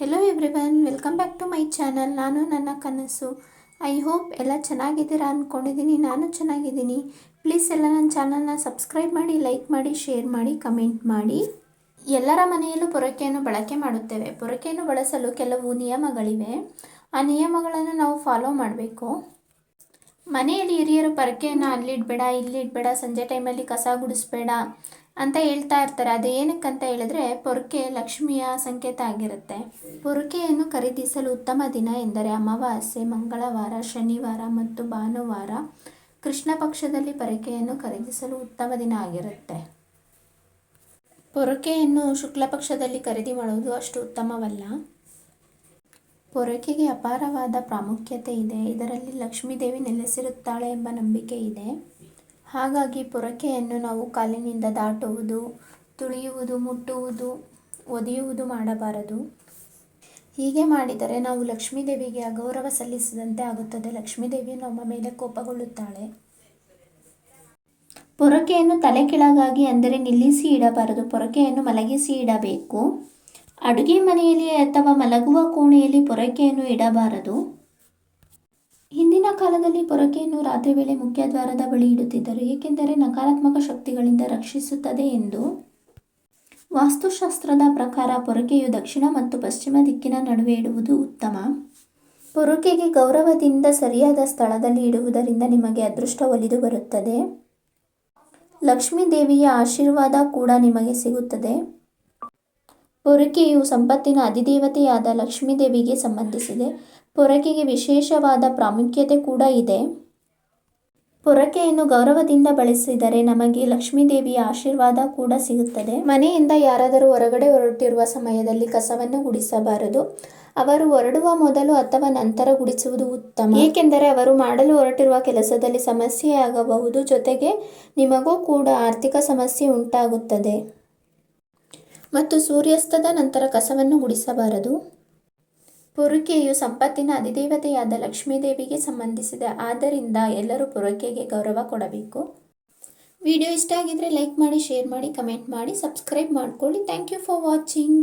Hello everyone welcome back to my channel ನಾನು ನನ್ನ ಕನಸು. ಐ ಹೋಪ್ ಎಲ್ಲ ಚೆನ್ನಾಗಿದ್ದೀರಾ ಅಂದ್ಕೊಂಡಿದ್ದೀನಿ ನಾನು ಚೆನ್ನಾಗಿದ್ದೀನಿ. ಪ್ಲೀಸ್ ಎಲ್ಲ ನನ್ನ ಚಾನಲ್ನ ಸಬ್ಸ್ಕ್ರೈಬ್ ಮಾಡಿ ಲೈಕ್ ಮಾಡಿ ಶೇರ್ ಮಾಡಿ ಕಮೆಂಟ್ ಮಾಡಿ. ಎಲ್ಲರ ಮನೆಯಲ್ಲೂ ಪೊರಕೆಯನ್ನು ಬಳಕೆ ಮಾಡುತ್ತೇವೆ. ಪೊರಕೆಯನ್ನು ಬಳಸಲು ಕೆಲವು ನಿಯಮಗಳಿವೆ. ಆ ನಿಯಮಗಳನ್ನು ನಾವು ಫಾಲೋ ಮಾಡಬೇಕು. ಮನೆಯಲ್ಲಿ ಹಿರಿಯರು ಪರಕೆಯನ್ನು ಅಲ್ಲಿಡಬೇಡ ಇಲ್ಲಿಡಬೇಡ ಸಂಜೆ ಟೈಮಲ್ಲಿ ಕಸ ಗುಡಿಸ್ಬೇಡ ಅಂತ ಹೇಳ್ತಾ ಇರ್ತಾರೆ. ಅದು ಏನಕ್ಕಂತ ಹೇಳಿದ್ರೆ ಪೊರಕೆ ಲಕ್ಷ್ಮಿಯ ಸಂಕೇತ ಆಗಿರುತ್ತೆ. ಪೊರಕೆಯನ್ನು ಖರೀದಿಸಲು ಉತ್ತಮ ದಿನ ಎಂದರೆ ಅಮಾವಾಸ್ಯೆ, ಮಂಗಳವಾರ, ಶನಿವಾರ ಮತ್ತು ಭಾನುವಾರ ಕೃಷ್ಣ ಪಕ್ಷದಲ್ಲಿ ಪೊರಕೆಯನ್ನು ಖರೀದಿಸಲು ಉತ್ತಮ ದಿನ ಆಗಿರುತ್ತೆ. ಪೊರಕೆಯನ್ನು ಶುಕ್ಲ ಪಕ್ಷದಲ್ಲಿ ಖರೀದಿ ಮಾಡುವುದು ಅಷ್ಟು ಉತ್ತಮವಲ್ಲ. ಪೊರಕೆಗೆ ಅಪಾರವಾದ ಪ್ರಾಮುಖ್ಯತೆ ಇದೆ. ಇದರಲ್ಲಿ ಲಕ್ಷ್ಮೀದೇವಿ ನೆಲೆಸಿರುತ್ತಾಳೆ ಎಂಬ ನಂಬಿಕೆ ಇದೆ. ಹಾಗಾಗಿ ಪೊರಕೆಯನ್ನು ನಾವು ಕಾಲಿನಿಂದ ದಾಟುವುದು, ತುಳಿಯುವುದು, ಮುಟ್ಟುವುದು, ಒದೆಯುವುದು ಮಾಡಬಾರದು. ಹೀಗೆ ಮಾಡಿದರೆ ನಾವು ಲಕ್ಷ್ಮೀದೇವಿಗೆ ಅಗೌರವ ಸಲ್ಲಿಸಿದಂತೆ ಆಗುತ್ತದೆ. ಲಕ್ಷ್ಮೀದೇವಿ ನಮ್ಮ ಮೇಲೆ ಕೋಪಗೊಳ್ಳುತ್ತಾಳೆ. ಪೊರಕೆಯನ್ನು ತಲೆ ಕೆಳಗಾಗಿ ಅಂದರೆ ನಿಲ್ಲಿಸಿ ಇಡಬಾರದು. ಪೊರಕೆಯನ್ನು ಮಲಗಿಸಿ ಇಡಬೇಕು. ಅಡುಗೆ ಮನೆಯಲ್ಲಿ ಅಥವಾ ಮಲಗುವ ಕೋಣೆಯಲ್ಲಿ ಪೊರಕೆಯನ್ನು ಇಡಬಾರದು. ಹಿಂದಿನ ಕಾಲದಲ್ಲಿ ಪೊರಕೆಯನ್ನು ರಾತ್ರಿ ವೇಳೆ ಮುಖ್ಯ ದ್ವಾರದ ಬಳಿ ಇಡುತ್ತಿದ್ದರು, ಏಕೆಂದರೆ ನಕಾರಾತ್ಮಕ ಶಕ್ತಿಗಳಿಂದ ರಕ್ಷಿಸುತ್ತದೆ ಎಂದು ವಾಸ್ತುಶಾಸ್ತ್ರದ ಪ್ರಕಾರ ಪೊರಕೆಯು ದಕ್ಷಿಣ ಮತ್ತು ಪಶ್ಚಿಮ ದಿಕ್ಕಿನ ನಡುವೆ ಇಡುವುದು ಉತ್ತಮ. ಪೊರಕೆಗೆ ಗೌರವದಿಂದ ಸರಿಯಾದ ಸ್ಥಳದಲ್ಲಿ ಇಡುವುದರಿಂದ ನಿಮಗೆ ಅದೃಷ್ಟ ಒಲಿದು ಬರುತ್ತದೆ. ಲಕ್ಷ್ಮೀ ದೇವಿಯ ಆಶೀರ್ವಾದ ಕೂಡ ನಿಮಗೆ ಸಿಗುತ್ತದೆ. ಪೊರಕೆಯು ಸಂಪತ್ತಿನ ಅಧಿದೇವತೆಯಾದ ಲಕ್ಷ್ಮೀದೇವಿಗೆ ಸಂಬಂಧಿಸಿದೆ. ಪೊರಕೆಗೆ ವಿಶೇಷವಾದ ಪ್ರಾಮುಖ್ಯತೆ ಕೂಡ ಇದೆ. ಪೊರಕೆಯನ್ನು ಗೌರವದಿಂದ ಬಳಸಿದರೆ ನಮಗೆ ಲಕ್ಷ್ಮೀದೇವಿಯ ಆಶೀರ್ವಾದ ಕೂಡ ಸಿಗುತ್ತದೆ. ಮನೆಯಿಂದ ಯಾರಾದರೂ ಹೊರಗಡೆ ಹೊರಟಿರುವ ಸಮಯದಲ್ಲಿ ಕಸವನ್ನು ಗುಡಿಸಬಾರದು. ಅವರು ಹೊರಡುವ ಮೊದಲು ಅಥವಾ ನಂತರ ಗುಡಿಸುವುದು ಉತ್ತಮ. ಏಕೆಂದರೆ ಅವರು ಮಾಡಲು ಹೊರಟಿರುವ ಕೆಲಸದಲ್ಲಿ ಸಮಸ್ಯೆಯಾಗಬಹುದು. ಜೊತೆಗೆ ನಿಮಗೂ ಕೂಡ ಆರ್ಥಿಕ ಸಮಸ್ಯೆ ಉಂಟಾಗುತ್ತದೆ. ಮತ್ತು ಸೂರ್ಯಾಸ್ತದ ನಂತರ ಕಸವನ್ನು ಗುಡಿಸಬಾರದು. ಪೊರಕೆಯು ಸಂಪತ್ತಿನ ಅಧಿದೇವತೆಯಾದ ಲಕ್ಷ್ಮೀದೇವಿಗೆ ಸಂಬಂಧಿಸಿದೆ. ಆದ್ದರಿಂದ ಎಲ್ಲರೂ ಪೊರಕೆಗೆ ಗೌರವ ಕೊಡಬೇಕು. ವಿಡಿಯೋ ಇಷ್ಟ ಆಗಿದ್ರೆ ಲೈಕ್ ಮಾಡಿ, ಶೇರ್ ಮಾಡಿ, ಕಮೆಂಟ್ ಮಾಡಿ, ಸಬ್ಸ್ಕ್ರೈಬ್ ಮಾಡ್ಕೊಳ್ಳಿ. Thank you for watching.